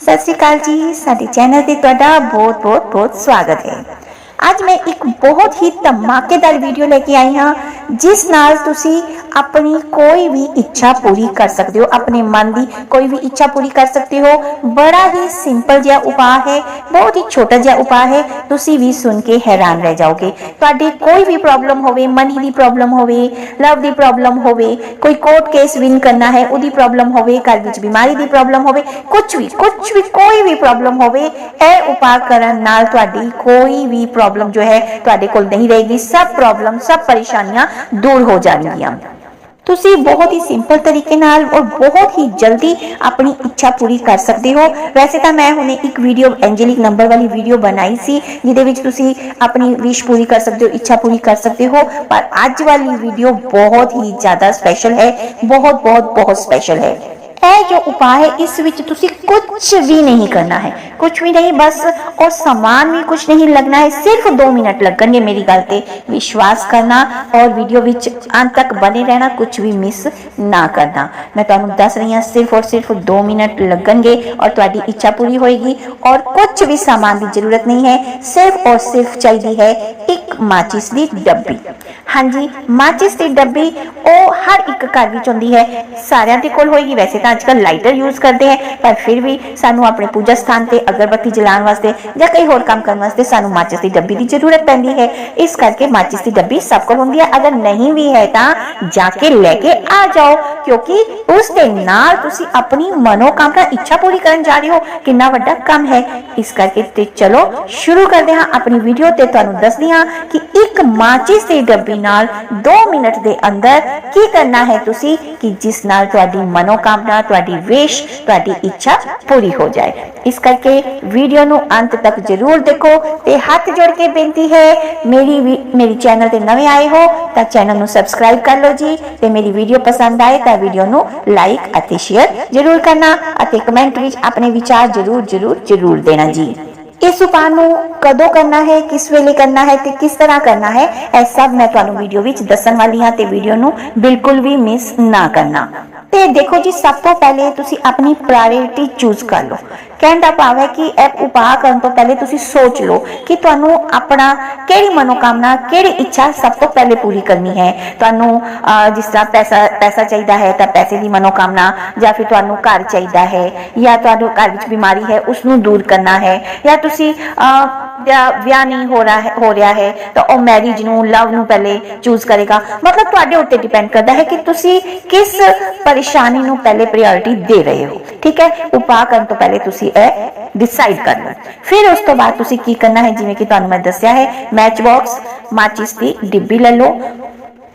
ਸਤਿ ਸ਼੍ਰੀ ਅਕਾਲ ਜੀ ਸਾਡੇ ਚੈਨਲ ਤੇ ਤੁਹਾਡਾ ਬਹੁਤ ਬਹੁਤ ਬਹੁਤ ਸਵਾਗਤ ਹੈ। ਅੱਜ ਮੈਂ ਇੱਕ ਬਹੁਤ ਹੀ ਧਮਾਕੇਦਾਰ ਵੀਡੀਓ ਲੈ ਕੇ ਆਈ ਹਾਂ ਜਿਸ ਨਾਲ ਤੁਸੀਂ ਆਪਣੀ ਕੋਈ ਵੀ ਇੱਛਾ ਪੂਰੀ ਕਰ ਸਕਦੇ ਹੋ ਆਪਣੇ ਮਨ ਦੀ ਕੋਈ ਵੀ ਇੱਛਾ ਪੂਰੀ ਕਰ ਸਕਦੇ ਹੋ ਬੜਾ ਹੀ ਸਿੰਪਲ ਜਿਹਾ ਉਪਾਅ ਹੈ ਬਹੁਤ ਹੀ ਛੋਟਾ ਜਿਹਾ ਉਪਾਅ ਹੈ ਤੁਸੀਂ ਵੀ ਸੁਣ ਕੇ ਹੈਰਾਨ ਰਹਿ ਜਾਓਗੇ ਤੁਹਾਡੀ ਕੋਈ ਵੀ ਪ੍ਰੋਬਲਮ ਹੋਵੇ ਮਨੀ ਦੀ ਪ੍ਰੋਬਲਮ ਹੋਵੇ ਲਵ ਦੀ ਪ੍ਰੋਬਲਮ ਹੋਵੇ ਕੋਈ ਕੋਰਟ ਕੇਸ ਵਿਨ ਕਰਨਾ ਹੈ ਉਹਦੀ ਪ੍ਰੋਬਲਮ ਹੋਵੇ ਘਰ ਵਿੱਚ ਬਿਮਾਰੀ ਦੀ ਪ੍ਰੋਬਲਮ ਹੋਵੇ ਕੁਝ ਵੀ ਕੁਝ ਵੀ ਕੋਈ ਵੀ ਪ੍ਰੋਬਲਮ ਹੋਵੇ ਇਹ ਉਪਾਅ ਕਰਨ ਨਾਲ ਤੁਹਾਡੀ ਕੋਈ ਵੀ ਪ੍ਰੋਬਲਮ ਜੋ ਹੈ ਤੁਹਾਡੇ ਕੋਲ ਨਹੀਂ ਰਹੇਗੀ ਸਭ ਪ੍ਰੋਬਲਮ ਸਭ ਪਰੇਸ਼ਾਨੀਆਂ ਦੂਰ ਹੋ ਜਾਣਗੀਆਂ ਤੁਸੀਂ ਬਹੁਤ ਹੀ ਸਿੰਪਲ ਤਰੀਕੇ ਨਾਲ ਔਰ ਬਹੁਤ ਹੀ ਜਲਦੀ ਆਪਣੀ ਇੱਛਾ ਪੂਰੀ ਕਰ ਸਕਦੇ ਹੋ ਵੈਸੇ ਤਾਂ ਮੈਂ ਹੁਣੇ ਇੱਕ ਵੀਡੀਓ ਐਂਜੈਲਿਕ ਨੰਬਰ ਵਾਲੀ ਵੀਡੀਓ ਬਣਾਈ ਸੀ ਜਿਹਦੇ ਵਿੱਚ ਤੁਸੀਂ ਆਪਣੀ ਵਿਸ਼ ਪੂਰੀ ਕਰ ਸਕਦੇ ਹੋ ਇੱਛਾ ਪੂਰੀ ਕਰ ਸਕਦੇ ਹੋ ਪਰ ਅੱਜ ਵਾਲੀ ਵੀਡੀਓ ਬਹੁਤ ਹੀ ਜ਼ਿਆਦਾ ਸਪੈਸ਼ਲ ਹੈ ਬਹੁਤ ਬਹੁਤ ਬਹੁਤ ਸਪੈਸ਼ਲ ਹੈ ਇਹ ਜੋ ਉਪਾਅ ਇਸ ਵਿੱਚ ਤੁਸੀਂ ਕੁਝ ਵੀ ਨਹੀਂ ਕਰਨਾ ਹੈ। ਕੁਝ ਵੀ ਨਹੀਂ, ਬਸ ਔਰ ਸਮਾਨ ਵੀ ਕੁਝ ਨਹੀਂ ਲੱਗਣਾ ਹੈ, ਸਿਰਫ 2 ਮਿੰਟ ਲੱਗਣਗੇ ਮੇਰੀ ਗੱਲ ਤੇ। ਵਿਸ਼ਵਾਸ ਕਰਨਾ ਔਰ ਵੀਡੀਓ ਵਿੱਚ ਅੰਤ ਤੱਕ ਬਨੇ ਰਹਿਣਾ ਕੁਝ ਵੀ ਮਿਸ ਨਾ ਕਰਨਾ। ਮੈਂ ਤੁਹਾਨੂੰ ਦੱਸ ਰਹੀ ਹਾਂ, ਸਿਰਫ ਔਰ ਸਿਰਫ 2 ਮਿੰਟ ਲੱਗਣਗੇ ਔਰ ਤੁਹਾਡੀ ਇੱਛਾ ਪੂਰੀ ਹੋਏਗੀ ਔਰ ਕੁਝ ਵੀ ਸਮਾਨ ਦੀ ਜ਼ਰੂਰਤ ਨਹੀਂ ਹੈ, ਸਿਰਫ ਔਰ ਸਿਰਫ ਚਾਹੀਦੀ ਹੈ ਇੱਕ ਮਾਚਿਸ ਦੀ ਡੱਬੀ। ਹਾਂਜੀ, ਮਾਚਿਸ ਦੀ ਡੱਬੀ ਉਹ ਹਰ ਇੱਕ ਘਰ ਵਿੱਚ ਹੁੰਦੀ ਹੈ, ਸਾਰਿਆਂ ਦੇ ਕੋਲ ਹੋਏਗੀ, ਵੈਸੇ ਤਾਂ ਅੱਜਕੱਲ ਲਾਈਟਰ ਯੂਜ਼ ਕਰਦੇ ਹੈ, ਪਰ ਫਿਰ ਵੀ ਸਾਨੂੰ ਆਪਣੇ ਪੂਜਾ ਸਥਾਨ ਤੇ ਅਗਰਬੱਤੀ ਜਲਾਉਣ ਵਾਸਤੇ ਜਾਂ ਕਈ ਹੋਰ ਕੰਮ ਕਰਨ ਵਾਸਤੇ ਸਾਨੂੰ ਮਾਚਿਸ ਦੀ ਡੱਬੀ ਦੀ ਜ਼ਰੂਰਤ ਪੈਂਦੀ ਹੈ। ਇਸ ਕਰਕੇ ਮਾਚਿਸ ਦੀ ਡੱਬੀ ਸਭ ਕੋਲ ਹੁੰਦੀ ਹੈ। ਅਗਰ ਨਹੀਂ ਵੀ ਹੈ ਤਾਂ ਜਾ ਕੇ ਲੈ ਕੇ ਆ ਜਾਓ, ਕਿਉਂਕਿ ਉਸ ਦੇ ਨਾਲ ਤੁਸੀਂ ਆਪਣੀ ਮਨੋਕਾਮਨਾ, ਇੱਛਾ ਪੂਰੀ ਕਰਨ ਜਾ ਰਹੇ ਹੋ। ਕਿੰਨਾ ਵੱਡਾ ਕੰਮ ਹੈ। ਇਸ ਕਰਕੇ ਤੇ ਚਲੋ ਸ਼ੁਰੂ ਕਰਦੇ ਹਾਂ ਆਪਣੀ ਵੀਡੀਓ ਤੇ। ਤੁਹਾਨੂੰ ਦੱਸਦੀ ਹਾਂ ਕਿ ਇੱਕ ਮਾਚਿਸ ਦੀ ਡੱਬੀ ਨਾਲ 2 ਮਿੰਟ ਦੇ ਅੰਦਰ ਕੀ ਕਰਨਾ ਹੈ ਤੁਸੀਂ, ਕਿ ਜਿਸ ਨਾਲ ਤੁਹਾਡੀ ਮਨੋਕਾਮਨਾ ਤੁਹਾਡੀ ਵਿਸ਼ ਤੁਹਾਡੀ ਇੱਛਾ ਪੂਰੀ ਹੋ ਜਾਏ। ਇਸ ਕਰਕੇ ਵੀਡੀਓ ਨੂੰ ਅੰਤ ਤੱਕ ਜ਼ਰੂਰ ਦੇਖੋ ਤੇ ਹੱਥ ਜੋੜ ਕੇ ਬੇਨਤੀ ਹੈ, ਮੇਰੀ ਮੇਰੀ ਚੈਨਲ ਤੇ ਨਵੇਂ ਆਏ ਹੋ ਤਾਂ ਚੈਨਲ ਨੂੰ ਸਬਸਕ੍ਰਾਈਬ ਕਰ ਲਓ ਜੀ ਤੇ ਮੇਰੀ ਵੀਡੀਓ ਪਸੰਦ ਆਏ ਤਾਂ ਵੀਡੀਓ ਨੂੰ ਲਾਈਕ ਅਤੇ ਸ਼ੇਅਰ ਜ਼ਰੂਰ ਕਰਨਾ ਅਤੇ ਕਮੈਂਟ ਵਿੱਚ ਆਪਣੇ ਵਿਚਾਰ ਜ਼ਰੂਰ ਜ਼ਰੂਰ ਜ਼ਰੂਰ ਦੇਣਾ ਜੀ। ਇਸ ਉਪਾਅ ਨੂੰ ਕਦੋਂ ਕਰਨਾ ਹੈ, ਕਿਸ ਵੇਲੇ ਕਰਨਾ ਹੈ ਤੇ ਕਿਸ ਤਰ੍ਹਾਂ ਕਰਨਾ ਹੈ, ਇਹ ਸਭ ਮੈਂ ਤੁਹਾਨੂੰ ਵੀਡੀਓ ਵਿੱਚ ਦੱਸਣ ਵਾਲੀ ਹਾਂ ਤੇ ਵੀਡੀਓ ਨੂੰ ਬਿਲਕੁਲ ਵੀ ਮਿਸ ਨਾ ਕਰਨਾ। ਤੇ ਦੇਖੋ ਜੀ ਸਭ ਤੋਂ ਪਹਿਲੇ ਤੁਸੀਂ ਆਪਣੀ ਪ੍ਰਾਇੋਰਟੀ ਚੂਜ਼ ਕਰ ਲਓ। ਕਹਿਣ ਦਾ ਭਾਵ ਹੈ ਕਿ ਇਹ ਉਪਾਅ ਕਰਨ ਤੋਂ ਪਹਿਲੇ ਤੁਸੀਂ ਸੋਚ ਲਓ ਕਿ ਤੁਹਾਨੂੰ ਆਪਣਾ ਕਿਹੜੀ ਮਨੋਕਾਮਨਾ ਕਿਹੜੀ ਇੱਛਾ ਸਭ ਤੋਂ ਪਹਿਲੇ ਪੂਰੀ ਕਰਨੀ ਹੈ। ਤੁਹਾਨੂੰ ਜਿਸ ਤਰ੍ਹਾਂ ਪੈਸਾ ਪੈਸਾ ਚਾਹੀਦਾ ਹੈ ਤਾਂ ਪੈਸੇ ਦੀ ਮਨੋਕਾਮਨਾ ਜਾਂ ਫਿਰ ਤੁਹਾਨੂੰ ਘਰ ਚਾਹੀਦਾ ਹੈ ਜਾਂ ਤੁਹਾਨੂੰ ਘਰ ਵਿੱਚ ਬਿਮਾਰੀ ਹੈ ਉਸ ਨੂੰ ਦੂਰ ਕਰਨਾ ਹੈ। ਜਾਂ ਤੁਸੀਂ ਅਹ, ਵਿਆਹ ਨਹੀਂ ਹੋ ਰਿਹਾ ਹੈ, ਹੋ ਰਿਹਾ ਹੈ, ਤਾਂ ਉਹ ਮੈਰਿਜ ਨੂੰ ਲਵ ਨੂੰ ਪਹਿਲੇ ਚੂਜ਼ ਕਰੇਗਾ। ਮਤਲਬ ਤੁਹਾਡੇ ਉੱਤੇ ਡਿਪੈਂਡ ਕਰਦਾ ਹੈ ਕਿ ਤੁਸੀਂ ਕਿਸ ਪਰੇਸ਼ਾਨੀ ਨੂੰ ਪਹਿਲੇ ਪ੍ਰਾਇੋਰਟੀ ਦੇ ਰਹੇ ਹੋ। ਠੀਕ ਹੈ? ਉਪਾਅ ਕਰਨ ਤੋਂ ਪਹਿਲੇ ਤੁਸੀਂ ਇਹ ਡਿਸਾਈਡ ਕਰ ਲਓ। ਫਿਰ ਉਸ ਤੋਂ ਬਾਅਦ ਤੁਸੀਂ ਕੀ ਕਰਨਾ ਹੈ? ਜਿਵੇਂ ਕਿ ਤੁਹਾਨੂੰ ਮੈਂ ਦੱਸਿਆ ਹੈ ਮੈਚ ਬਾਕਸ ਮਾਚਿਸ ਦੀ ਡਿੱਬੀ ਲੈ ਲਓ।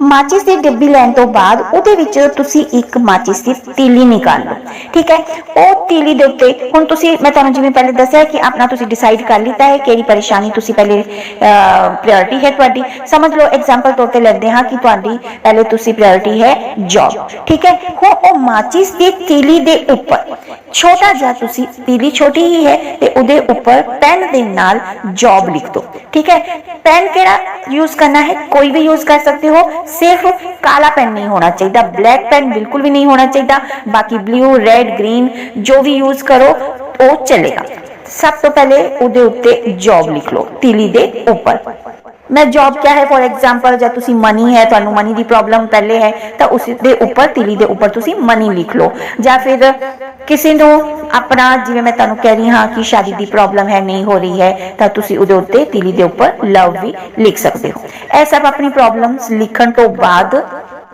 ਮਾਚਿਸ ਦੀ ਡੱਬੀ ਲੈਣ ਤੋਂ ਬਾਅਦ ਉਹਦੇ ਵਿੱਚ ਤੁਸੀਂ ਇੱਕ ਮਾਚਿਸ ਦੀ ਤੀਲੀ ਨਿਕਾਲ ਲਓ ਠੀਕ ਹੈ ਉਹ ਤੀਲੀ ਦੇ ਉੱਤੇ ਹੁਣ ਤੁਸੀਂ ਮੈਂ ਤੁਹਾਨੂੰ ਜਿਵੇਂ ਪਹਿਲੇ ਦੱਸਿਆ ਕਿ ਆਪਣਾ ਤੁਸੀਂ ਡਿਸਾਈਡ ਕਰ ਲਿੱਤਾ ਹੈ ਕਿਹੜੀ ਪਰੇਸ਼ਾਨੀ ਤੁਸੀਂ ਪਹਿਲੇ ਪ੍ਰਾਇੋਰਟੀ ਹੈ ਤੁਹਾਡੀ ਸਮਝ ਲਓ ਐਗਜ਼ਾਮਪਲ ਤੌਰ ਤੇ ਲੈਂਦੇ ਹਾਂ ਕਿ ਤੁਹਾਡੀ ਪਹਿਲੇ ਤੁਸੀਂ ਪ੍ਰਾਇੋਰਟੀ ਹੈ ਜੌਬ ਠੀਕ ਹੈ ਹੁਣ ਉਹ ਮਾਚਿਸ ਦੀ ਤੀਲੀ ਦੇ ਉੱਪਰ ਛੋਟਾ ਜਿਹਾ ਤੁਸੀਂ ਤੀਲੀ ਛੋਟੀ ਹੀ ਹੈ ਤੇ ਉਹਦੇ ਉੱਪਰ ਪੈਨ ਦੇ ਨਾਲ ਜੌਬ ਲਿਖ ਦਿਓ, ਠੀਕ ਹੈ? ਪੈਨ ਕਿਹੜਾ ਯੂਜ਼ ਕਰਨਾ ਹੈ? ਕੋਈ ਵੀ ਯੂਜ਼ ਕਰ ਸਕਦੇ ਹੋ। ਸਿਰਫ ਕਾਲਾ ਪੈਨ ਨਹੀਂ ਹੋਣਾ ਚਾਹੀਦਾ ਬਲੈਕ ਪੈਨ ਬਿਲਕੁਲ ਵੀ ਨਹੀਂ ਹੋਣਾ ਚਾਹੀਦਾ। ਬਾਕੀ ਬਲੂ ਰੈਡ ਗ੍ਰੀਨ ਜੋ ਵੀ ਯੂਜ਼ ਕਰੋ, ਉਹ ਚੱਲੇਗਾ। ਸਭ ਤੋਂ ਪਹਿਲੇ ਉਹਦੇ ਉੱਤੇ ਜੌਬ ਲਿਖ ਲਓ ਤੀਲੀ ਦੇ ਉੱਪਰ। ਮੈਂ ਜੌਬ ਕਿਆ ਹੈ? ਫੋਰ ਐਗਜ਼ਾਮਪਲ ਜੇ ਤੁਸੀਂ ਮਨੀ ਹੈ, ਤੁਹਾਨੂੰ ਮਨੀ ਦੀ ਪ੍ਰੋਬਲਮ ਪਹਿਲੇ ਹੈ, ਤਾਂ ਉਸ ਦੇ ਉੱਪਰ, ਤੀਲੀ ਦੇ ਉੱਪਰ ਤੁਸੀਂ ਮਨੀ ਲਿਖ ਲਓ। ਜਾਂ ਫਿਰ ਕਿਸੇ ਨੂੰ ਆਪਣਾ, ਜਿਵੇਂ ਮੈਂ ਤੁਹਾਨੂੰ ਕਹਿ ਰਹੀ ਹਾਂ ਕਿ ਸ਼ਾਦੀ ਦੀ ਪ੍ਰੋਬਲਮ ਹੈ, ਨਹੀਂ ਹੋ ਰਹੀ ਹੈ, ਤਾਂ ਤੁਸੀਂ ਉਹਦੇ ਉੱਤੇ ਤੀਲੀ ਦੇ ਉੱਪਰ ਲਵ ਵੀ ਲਿਖ ਸਕਦੇ ਹੋ। ਇਹ ਸਭ ਆਪਣੀ ਪ੍ਰੋਬਲਮਸ ਲਿਖਣ ਤੋਂ ਬਾਅਦ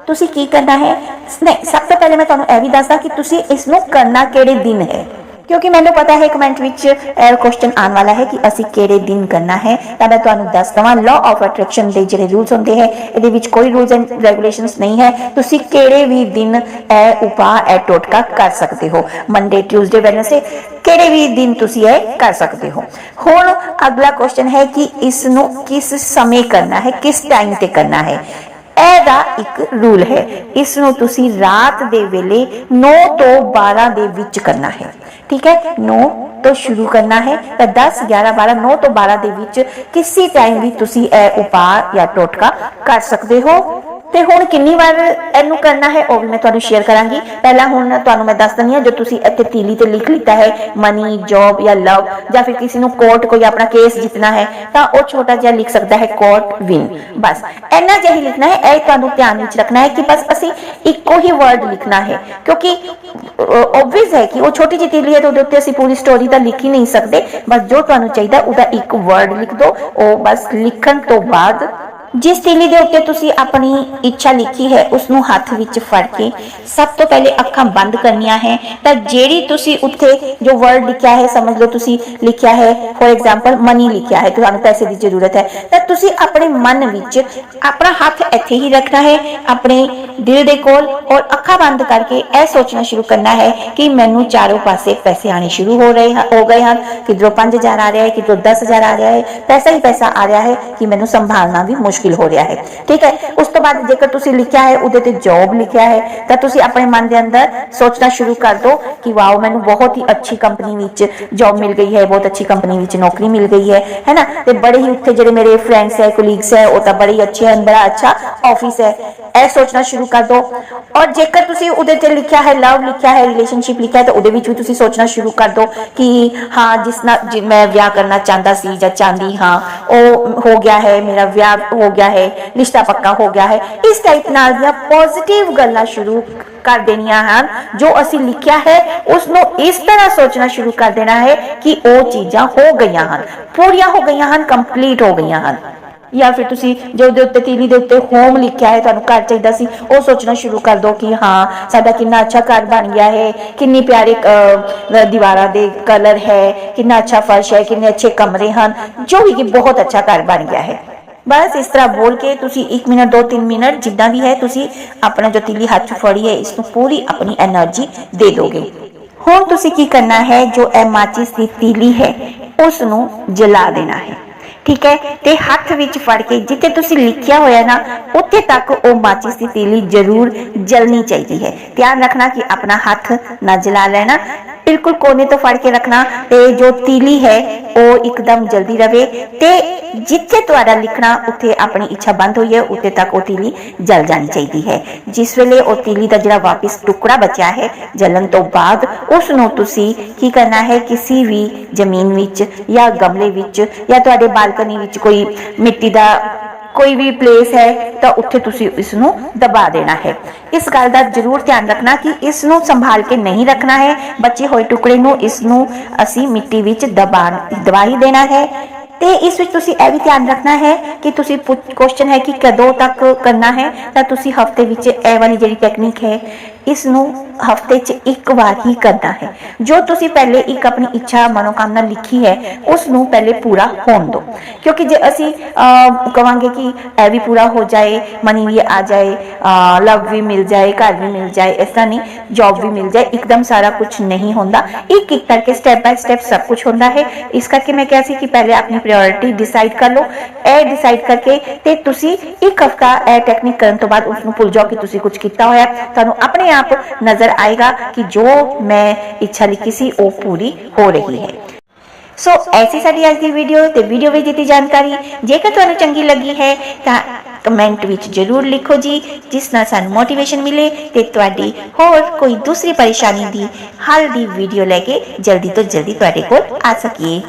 ਤੁਸੀਂ ਕੀ ਕਰਨਾ ਹੈ? ਨਹੀਂ, ਸਭ ਤੋਂ ਪਹਿਲੇ ਮੈਂ ਤੁਹਾਨੂੰ ਇਹ ਵੀ ਦੱਸਦਾ ਕਿ ਤੁਸੀਂ ਇਸ ਨੂੰ ਕਰਨਾ ਕਿਹੜੇ ਦਿਨ ਹੈ? ਕਿਉਂਕਿ ਮੈਨੂੰ ਪਤਾ ਹੈ ਕਮੈਂਟ ਵਿੱਚ ਇਹ ਕੁਐਸਚਨ ਆਉਣ ਵਾਲਾ ਹੈ ਕਿ ਅਸੀਂ ਕਿਹੜੇ ਦਿਨ ਕਰਨਾ ਹੈ। ਤਾਂ ਮੈਂ ਤੁਹਾਨੂੰ ਦੱਸ ਦਵਾਂ ਲਾਅ ਆਫ ਅਟਰੈਕਸ਼ਨ ਦੇ ਜਿਹੜੇ ਰੂਲਸ ਹੁੰਦੇ ਹੈ, ਇਹਦੇ ਵਿੱਚ ਕੋਈ ਰੂਲਸ ਐਂਡ ਰੈਗੂਲੇਸ਼ਨਸ ਨਹੀਂ ਹੈ। ਤੁਸੀਂ ਕਿਹੜੇ ਵੀ ਦਿਨ ਇਹ ਉਪਾਅ, ਇਹ ਟੋਟਕਾ ਕਰ ਸਕਦੇ ਹੋ। ਮੰਡੇ ਟਿਊਜ਼ਡੇ ਵੈਨਸਡੇ ਕਿਹੜੇ ਵੀ ਦਿਨ ਤੁਸੀਂ ਇਹ ਕਰ ਸਕਦੇ ਹੋ। ਹੁਣ ਅਗਲਾ ਕੁਐਸਚਨ ਹੈ ਕਿ ਇਸ ਨੂੰ ਕਿਸ ਸਮੇਂ ਕਰਨਾ ਹੈ, ਕਿਸ ਟਾਈਮ ਤੇ ਕਰਨਾ ਹੈ। ਇਹਦਾ ਇੱਕ ਰੂਲ ਹੈ ਇਸ ਨੂੰ ਤੁਸੀਂ ਰਾਤ ਦੇ ਵੇਲੇ 9 ਤੋਂ 12 ਦੇ ਵਿੱਚ ਕਰਨਾ ਹੈ। ਠੀਕ ਹੈ? 9 ਤੋਂ ਸ਼ੁਰੂ ਕਰਨਾ ਹੈ। ਤਾਂ 10 11 12 9 ਤੋਂ 12 ਦੇ ਵਿੱਚ ਕਿਸੇ ਟਾਈਮ ਵੀ ਤੁਸੀਂ ਇਹ ਉਪਾਅ ਜਾਂ ਟੋਟਕਾ ਕਰ ਸਕਦੇ ਹੋ। ਤੇ ਹੁਣ ਕਿੰਨੀ ਵਾਰ ਇਹਨੂੰ ਕਰਨਾ ਹੈ ਉਹ ਵੀ ਮੈਂ ਤੁਹਾਨੂੰ ਸ਼ੇਅਰ ਕਰਾਂਗੀ। ਪਹਿਲਾਂ ਹੁਣ ਤੁਹਾਨੂੰ ਮੈਂ ਦੱਸ ਦਿੰਦੀ ਹਾਂ, ਜੋ ਤੁਸੀਂ ਇੱਥੇ ਤੀਲੀ ਤੇ ਲਿਖ ਲਿੱਤਾ ਹੈ ਮਨੀ ਜੌਬ ਜਾਂ ਲਵ ਜਾਂ ਫਿਰ ਕਿਸੇ ਨੂੰ ਕੋਰਟ ਕੋਈ ਆਪਣਾ ਕੇਸ ਜਿੱਤਣਾ ਹੈ, ਤਾਂ ਉਹ ਛੋਟਾ ਜਿਹਾ ਲਿਖ ਸਕਦਾ ਹੈ ਕੋਰਟ ਵਿਨ ਬਸ, ਇੰਨਾ ਜਿਹਾ ਹੀ ਲਿਖਣਾ ਹੈ, ਇਹ ਤੁਹਾਨੂੰ ਧਿਆਨ ਵਿੱਚ ਰੱਖਣਾ ਹੈ ਕਿ ਬਸ ਅਸੀਂ ਇੱਕੋ ਹੀ ਵਰਡ ਲਿਖਣਾ ਹੈ। ਕਿਉਂਕਿ ਆਬਵੀਅਸ ਹੈ ਕਿ ਉਹ ਛੋਟੀ ਜਿਹੀ ਤੀਲੀ ਹੈ ਤੇ ਉਹਦੇ ਉੱਤੇ ਅਸੀਂ ਪੂਰੀ ਸਟੋਰੀ ਤਾਂ ਲਿਖ ਹੀ ਨਹੀਂ ਸਕਦੇ, ਬਸ ਜੋ ਤੁਹਾਨੂੰ ਚਾਹੀਦਾ ਉਹਦਾ ਇੱਕ ਵਰਡ ਲਿਖ ਦਿਓ, ਉਹ ਬਸ ਲਿਖਣ ਤੋਂ ਬਾਅਦ ਜਿਸ ਤੀਲੀ ਦੇ ਉੱਤੇ ਤੁਸੀਂ ਆਪਣੀ ਇੱਛਾ ਲਿਖੀ ਹੈ ਉਸ ਨੂੰ ਹੱਥ ਵਿੱਚ ਫੜ ਕੇ ਸਭ ਤੋਂ ਪਹਿਲੇ ਅੱਖਾਂ ਬੰਦ ਕਰਨੀਆਂ ਹੈ, ਤਾਂ ਜਿਹੜੀ ਤੁਸੀਂ ਉੱਥੇ ਜੋ ਵਰਡ ਲਿਖਿਆ ਹੈ, ਸਮਝ ਲਓ ਤੁਸੀਂ ਲਿਖਿਆ ਹੈ ਫੋਰ ਐਗਜ਼ਾਮਪਲ ਮਨੀ ਲਿਖਿਆ ਹੈ, ਤੁਹਾਨੂੰ ਪੈਸੇ ਦੀ ਜ਼ਰੂਰਤ ਹੈ, ਤਾਂ ਤੁਸੀਂ ਆਪਣੇ ਮਨ ਵਿੱਚ ਆਪਣਾ ਹੱਥ ਇੱਥੇ ਹੀ ਰੱਖਣਾ ਹੈ, ਆਪਣੇ ਦਿਲ ਦੇ ਕੋਲ ਔਰ ਅੱਖਾਂ ਬੰਦ ਕਰਕੇ ਇਹ ਸੋਚਣਾ ਸ਼ੁਰੂ ਕਰਨਾ ਹੈ ਕਿ ਮੈਨੂੰ ਚਾਰੋਂ ਪਾਸੇ ਪੈਸੇ ਆਣੇ ਸ਼ੁਰੂ ਹੋ ਰਹੇ ਹੋ ਗਏ ਹਨ, ਕਿਧਰੋਂ 5000 ਆ ਰਿਹਾ ਹੈ, ਕਿਧਰੋਂ 10000 ਆ ਰਿਹਾ ਹੈ, ਪੈਸਾ ਹੀ ਪੈਸਾ ਆ ਰਿਹਾ ਹੈ, ਕਿ ਮੈਨੂੰ ਸੰਭਾਲਣਾ ਵੀ ਮੁਸ਼ਕਿਲ ਹੋ ਰਿਹਾ ਹੈ। ਠੀਕ ਹੈ? ਉਸ ਤੋਂ ਬਾਅਦ ਜੇਕਰ ਤੁਸੀਂ ਲਿਖਿਆ ਹੈ, ਉਹਦੇ ਤੇ ਜੌਬ ਲਿਖਿਆ ਹੈ, ਤਾਂ ਤੁਸੀਂ ਆਪਣੇ ਮਨ ਦੇ ਅੰਦਰ ਸੋਚਣਾ ਸ਼ੁਰੂ ਕਰ ਦਿਓ ਕਿ ਵਾਓ, ਮੈਨੂੰ ਬਹੁਤ ਹੀ ਅੱਛੀ ਕੰਪਨੀ ਵਿੱਚ ਜੌਬ ਮਿਲ ਗਈ ਹੈ, ਬਹੁਤ ਅੱਛੀ ਕੰਪਨੀ ਵਿੱਚ ਨੌਕਰੀ ਮਿਲ ਗਈ ਹੈ ਹੈਨਾ ਤੇ ਬੜੇ ਹੀ ਉੱਥੇ ਜਿਹੜੇ ਮੇਰੇ ਫਰੈਂਡਸ ਹੈ ਕੋਲੀਗਸ ਹੈ, ਉਹ ਤਾਂ ਬੜੇ ਅੱਛੇ ਹਨ, ਬੜਾ ਅੱਛਾ ਆਫਿਸ ਹੈ। ਇਹ ਸੋਚਣਾ ਸ਼ੁਰੂ ਕਰ ਦਿਓ ਔਰ ਜੇਕਰ ਤੁਸੀਂ ਉਹਦੇ ਤੇ ਲਿਖਿਆ ਹੈ ਲਵ ਲਿਖਿਆ ਹੈ ਰਿਲੇਸ਼ਨਸ਼ਿਪ ਲਿਖਿਆ ਹੈ, ਤਾਂ ਉਹਦੇ ਵਿੱਚ ਵੀ ਤੁਸੀਂ ਸੋਚਣਾ ਸ਼ੁਰੂ ਕਰ ਦਿਓ ਕਿ ਹਾਂ, ਜਿਸ ਨਾਲ ਮੈਂ ਵਿਆਹ ਕਰਨਾ ਚਾਹੁੰਦਾ ਸੀ ਜਾਂ ਚਾਹੁੰਦੀ ਹਾਂ, ਉਹ ਹੋ ਗਿਆ ਹੈ, ਮੇਰਾ ਵਿਆਹ ਹੋ ਗਿਆ ਹੈ, ਰਿਸ਼ਤਾ ਪੱਕਾ ਹੋ ਗਿਆ ਹੈ। ਇਸ ਟਾਈਪ ਨਾਲ ਦੀਆਂ ਪੋਜ਼ਿਟਿਵ ਗੱਲਾਂ ਸ਼ੁਰੂ ਕਰ ਦੇਣੀਆਂ ਹਨ। ਜੋ ਅਸੀਂ ਲਿਖਿਆ ਹੈ ਉਸ ਨੂੰ ਇਸ ਤਰ੍ਹਾਂ ਸੋਚਣਾ ਸ਼ੁਰੂ ਕਰ ਦੇਣਾ ਹੈ ਕਿ ਉਹ ਚੀਜ਼ਾਂ ਹੋ ਗਈਆਂ ਹਨ। ਪੂਰੀਆਂ ਹੋ ਗਈਆਂ ਹਨ ਕੰਪਲੀਟ ਹੋ ਗਈਆਂ ਹਨ। ਜਾਂ ਫਿਰ ਤੁਸੀਂ ਜੇ ਉਹਦੇ ਉੱਤੇ ਤੀਲੀ ਦੇ ਉੱਤੇ ਹੋਮ ਲਿਖਿਆ ਹੈ, ਤੁਹਾਨੂੰ ਘਰ ਚਾਹੀਦਾ ਸੀ, ਉਹ ਸੋਚਣਾ ਸ਼ੁਰੂ ਕਰ ਦਿਓ ਕਿ ਹਾਂ, ਸਾਡਾ ਕਿੰਨਾ ਅੱਛਾ ਘਰ ਬਣ ਗਿਆ ਹੈ, ਕਿੰਨੀ ਪਿਆਰੀ ਦੀਵਾਰਾਂ ਦੇ ਕਲਰ ਹੈ, ਕਿੰਨਾ ਅੱਛਾ ਫਰਸ਼ ਹੈ, ਕਿੰਨੇ ਅੱਛੇ ਕਮਰੇ ਹਨ, ਜੋ ਵੀ ਕਿ ਬਹੁਤ ਅੱਛਾ ਘਰ ਬਣ ਗਿਆ ਹੈ। ਬਸ ਇਸ ਤਰ੍ਹਾਂ ਬੋਲ ਕੇ ਤੁਸੀਂ 1 ਮਿੰਟ 2-3 ਮਿੰਟ ਜਿੱਦਾਂ ਵੀ ਹੈ, ਤੁਸੀਂ ਆਪਣਾ ਜੋ ਤੀਲੀ ਹੱਥ ਫੜੀ ਹੈ, ਇਸ ਨੂੰ ਪੂਰੀ ਆਪਣੀ એનર્ਜੀ ਦੇ ਦੋਗੇ। ਹੁਣ ਤੁਸੀਂ ਕੀ ਕਰਨਾ ਹੈ, ਜੋ ਇਹ ਮਾਚਿਸ ਦੀ ਤੀਲੀ ਹੈ ਉਸ ਨੂੰ ਜਲਾ ਦੇਣਾ ਹੈ। ਠੀਕ ਹੈ? ਤੇ ਹੱਥ ਵਿੱਚ ਫੜ ਕੇ ਜਿੱਥੇ ਤੁਸੀਂ ਲਿਖਿਆ ਹੋਇਆ ਨਾ, ਉੱਥੇ ਤੱਕ ਉਹ ਮਾਚਿਸ ਦੀ ਤੀਲੀ ਜ਼ਰੂਰ ਜਲਣੀ ਚਾਹੀਦੀ ਹੈ। ਧਿਆਨ ਰੱਖਣਾ ਕਿ ਆਪਣਾ ਹੱਥ ਨਾ ਜਲਾ ਲੈਣਾ। ਬਿਲਕੁਲ ਕੋਨੇ ਤੋਂ ਫੜ ਕੇ ਰੱਖਣਾ ਤੇ ਜੋ ਤੀਲੀ ਹੈ, ਉਹ ਇੱਕਦਮ ਜਲਦੀ ਰਵੇ ਤੇ ਜਿੱਥੇ ਤੁਹਾਡਾ ਲਿਖਣਾ, ਉੱਥੇ ਆਪਣੀ ਇੱਛਾ ਬੰਦ ਹੋਈ ਹੈ, ਉੱਥੇ ਤੱਕ ਉਹ ਤੀਲੀ ਜਲ ਜਾਣੀ ਚਾਹੀਦੀ ਹੈ। ਜਿਸ ਵੇਲੇ ਉਹ ਤੀਲੀ ਦਾ ਜਿਹੜਾ ਵਾਪਿਸ ਟੁਕੜਾ ਬਚਿਆ ਹੈ, ਜਲਣ ਤੋਂ ਬਾਅਦ ਉਸ ਨੂੰ ਤੁਸੀਂ ਕੀ ਕਰਨਾ ਹੈ, ਕਿਸੇ ਵੀ ਜ਼ਮੀਨ ਵਿੱਚ ਜਾਂ ਗਮਲੇ ਵਿੱਚ ਜਾਂ ਤੁਹਾਡੇ ਬਾਲਕਨੀ ਵਿੱਚ ਕੋਈ ਮਿੱਟੀ ਦਾ ਕੋਈ ਵੀ ਪਲੇਸ ਹੈ ਤਾਂ ਉੱਥੇ ਤੁਸੀਂ ਇਸ ਨੂੰ ਦਬਾ ਦੇਣਾ ਹੈ। ਇਸ ਗੱਲ ਦਾ ਜ਼ਰੂਰ ਧਿਆਨ ਰੱਖਣਾ ਕਿ ਇਸ ਨੂੰ ਸੰਭਾਲ ਕੇ ਨਹੀਂ ਰੱਖਣਾ ਹੈ। ਬਚੇ ਹੋਏ ਟੁਕੜੇ ਨੂੰ ਇਸ ਨੂੰ ਅਸੀਂ ਮਿੱਟੀ ਵਿੱਚ ਦਬਾ ਦਵਾਈ ਦੇਣਾ ਹੈ। ਤੇ ਇਸ ਵਿੱਚ ਤੁਸੀਂ ਇਹ ਵੀ ਧਿਆਨ ਰੱਖਣਾ ਹੈ ਕਿ ਤੁਸੀਂ ਕੁਐਸਚਨ ਹੈ ਕਿ ਕਦੋਂ ਤੱਕ ਕਰਨਾ ਹੈ। ਤਾਂ ਤੁਸੀਂ ਹਫ਼ਤੇ ਵਿੱਚ ਇਹ ਵਾਲੀ ਜਿਹੜੀ ਟੈਕਨੀਕ ਹੈ ਇਸ ਨੂੰ ਹਫ਼ਤੇ 'ਚ ਇੱਕ ਵਾਰ ਹੀ ਕਰਨਾ ਹੈ। ਜੋ ਤੁਸੀਂ ਪਹਿਲੇ ਇੱਕ ਆਪਣੀ ਇੱਛਾ, ਮਨੋਕਾਮਨਾ ਲਿਖੀ ਹੈ ਉਸ ਨੂੰ ਪਹਿਲੇ ਪੂਰਾ ਹੋਣ ਦਿਓ। ਕਿਉਂਕਿ ਜੇ ਅਸੀਂ ਕਵਾਂਗੇ ਕਿ ਇਹ ਵੀ ਪੂਰਾ ਹੋ ਜਾਏ ਮਨੀ ਵੀ ਆ ਜਾਏ ਲਵ ਵੀ ਮਿਲ ਜਾਏ, ਘਰ ਵੀ ਮਿਲ ਜਾਏ, ਇਸ ਤਰ੍ਹਾਂ ਨਹੀਂ ਜੌਬ ਵੀ ਮਿਲ ਜਾਏ, ਇੱਕਦਮ ਸਾਰਾ ਕੁਝ ਨਹੀਂ ਹੁੰਦਾ। ਇੱਕ ਇੱਕ ਕਰਕੇ ਸਟੈਪ ਬਾਈ ਸਟੈਪ ਸਭ ਕੁਝ ਹੁੰਦਾ ਹੈ। ਇਸ ਕਰਕੇ ਮੈਂ ਕਿਹਾ ਸੀ ਕਿ ਪਹਿਲੇ ਆਪਣੀ ਪ੍ਰਾਇੋਰਟੀ ਡਿਸਾਈਡ ਕਰ ਲਓ। ਇਹ ਡਿਸਾਈਡ ਕਰਕੇ ਤੇ ਤੁਸੀਂ ਇੱਕ ਹਫਤਾ ਇਹ ਟੈਕਨੀਕ ਕਰਨ ਤੋਂ ਬਾਅਦ ਉਸ ਨੂੰ ਭੁੱਲ ਜਾਓ ਕਿ ਤੁਸੀਂ ਕੁਝ ਕੀਤਾ ਹੋਇਆ ਤੁਹਾਨੂੰ ਆਪਣੇ ਆਪ ਨਜ਼ਰ ਆਏਗਾ ਕਿ ਜੋ ਮੈਂ ਇੱਛਾ ਲਿਖੀ ਸੀ ਉਹ ਪੂਰੀ ਹੋ ਰਹੀ ਹੈ ਸੋ ਐਸੀ ਸਾਡੀ ਅੱਜ ਦੀ ਵੀਡੀਓ ਤੇ ਵੀਡੀਓ ਵਿੱਚ ਦਿੱਤੀ ਜਾਣਕਾਰੀ ਜੇਕਰ ਤੁਹਾਨੂੰ ਚੰਗੀ ਲੱਗੀ ਹੈ ਤਾਂ ਕਮੈਂਟ ਵਿੱਚ ਜਰੂਰ ਲਿਖੋ ਜੀ ਜਿਸ ਨਾਲ ਸਾਨੂੰ ਮੋਟੀਵੇਸ਼ਨ ਮਿਲੇ ਤੇ ਤੁਹਾਡੀ ਹੋਰ ਕੋਈ ਦੂਸਰੀ ਪਰੇਸ਼ਾਨੀ ਦੀ ਹੱਲ ਦੀ ਵੀਡੀਓ ਲੈ ਕੇ ਜਲਦੀ ਤੋਂ ਜਲਦੀ ਤੁਹਾਡੇ ਕੋਲ ਆ ਸਕੀਏ